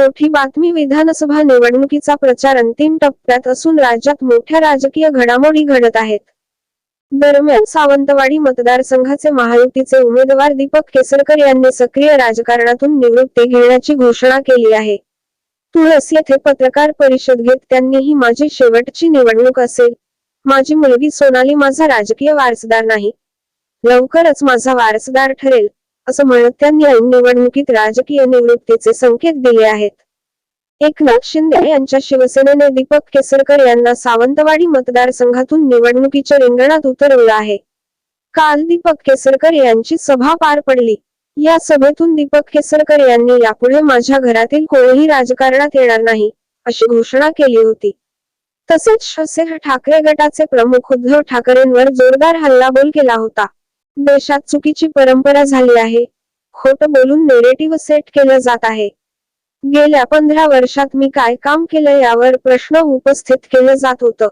मोठी बातमी विधानसभा निवडणुकीचा प्रचार अंतिम टप्प्यात असून राज्यात मोठ्या राजकीय घडामोडी घडत आहेत. दरम्यान सावंतवाडी मतदारसंघाचे महायुतीचे उमेदवार दीपक केसरकर यांनी सक्रिय राजकारणातून निवृत्ती घेण्याची घोषणा केली आहे. तुळस येथे पत्रकार परिषद घेत त्यांनी ही माझी शेवटची निवडणूक असेल. माझी मुलगी सोनाली माझा राजकीय वारसदार नाही. लवकरच माझा वारसदार ठरेल. असं म्हणत त्यांनी ऐन निवडणुकीत राजकीय निवृत्तीचे संकेत दिले आहेत. एकनाथ शिंदे यांच्या शिवसेनेने दीपक केसरकर यांना सावंतवाडी मतदारसंघातून निवडणुकीच्या रिंगणात उतरवलं आहे. काल दीपक केसरकर यांची सभा पार पडली. या सभेतून दीपक केसरकर यांनी यापुढे माझ्या घरातील कोणीही राजकारणात येणार नाही अशी घोषणा केली होती. तसेच शिवसेना ठाकरे गटाचे प्रमुख उद्धव ठाकरेंवर जोरदार हल्लाबोल केला होता. देशात चुकीची परंपरा झाली आहे. खोट बोलून नेरेटिव्ह सेट केलं जात आहे. गेल्या पंधरा वर्षात मी काय काम केलं यावर प्रश्न उपस्थित केलं जात होतं.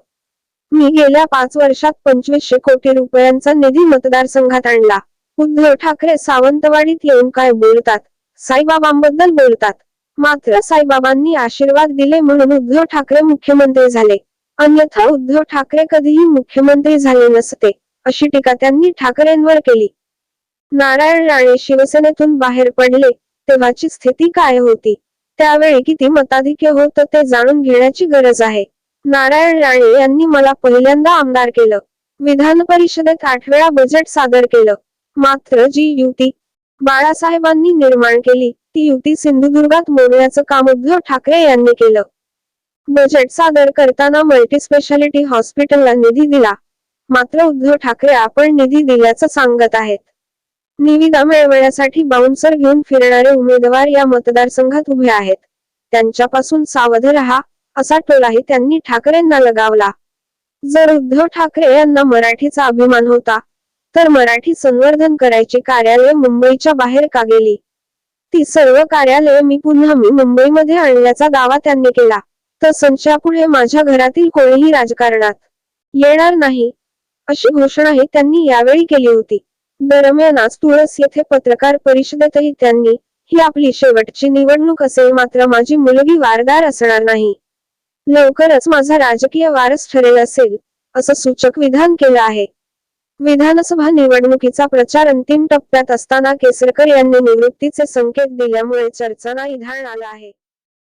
मी गेल्या पाच वर्षात पंचवीसशे कोटी रुपयांचा निधी मतदारसंघात आणला. उद्धव ठाकरे सावंतवाडीत येऊन काय बोलतात? साईबाबांबद्दल बोलतात. मात्र साईबाबांनी आशीर्वाद दिले म्हणून उद्धव ठाकरे मुख्यमंत्री झाले. अन्यथा उद्धव ठाकरे कधीही मुख्यमंत्री झाले नसते. अशी टीका त्यांनी ठाकरेंवर केली. नारायण राणे शिवसेनेतून बाहेर पडले तेव्हाची स्थिती काय होती? त्यावेळी किती मताधिक्य होतं ते जाणून घेण्याची गरज आहे. नारायण राणे यांनी मला पहिल्यांदा आमदार केलं. विधान परिषदेत आठ वेळा बजेट सादर केलं. मात्र जी युती बाळासाहेबांनी निर्माण केली ती युती सिंधुदुर्गात मोडण्याचं काम उद्धव ठाकरे यांनी केलं. बजेट सादर करताना मल्टीस्पेशालिटी हॉस्पिटलला निधी दिला. मात्र उद्धव ठाकरे आपण निधी दिल्याचं सांगत आहेत. निविदा मिळवण्यासाठी बाउन्सर घेऊन फिरणारे उमेदवार या मतदारसंघात उभे आहेत. त्यांच्यापासून सावध रहा असा टोलाही त्यांनी ठाकरेंना लगावला. जर उद्धव ठाकरे यांना मराठीचा अभिमान होता तर मराठी संवर्धन करायची कार्यालय मुंबईच्या बाहेर का गेली? ती सर्व कार्यालय मी पुन्हा मी मुंबईमध्ये आणल्याचा दावा त्यांनी केला. तर यापुढे माझ्या घरातील कोणीही राजकारणात येणार नाही अशी घोषणाही त्यांनी यावेळी केली होती. दरम्यान आज तुळस येथे पत्रकार परिषदेतही त्यांनी ही आपली शेवटची निवडणूक असेल मात्र माझी मुलगी वारदार असणार नाही. लवकरच माझा राजकीय वारस ठरेल असेल असं सूचक विधान केलं आहे. विधानसभा निवडणुकीचा प्रचार अंतिम टप्प्यात असताना केसरकर यांनी निवृत्तीचे संकेत दिल्यामुळे चर्चांना इधाण आलं आहे.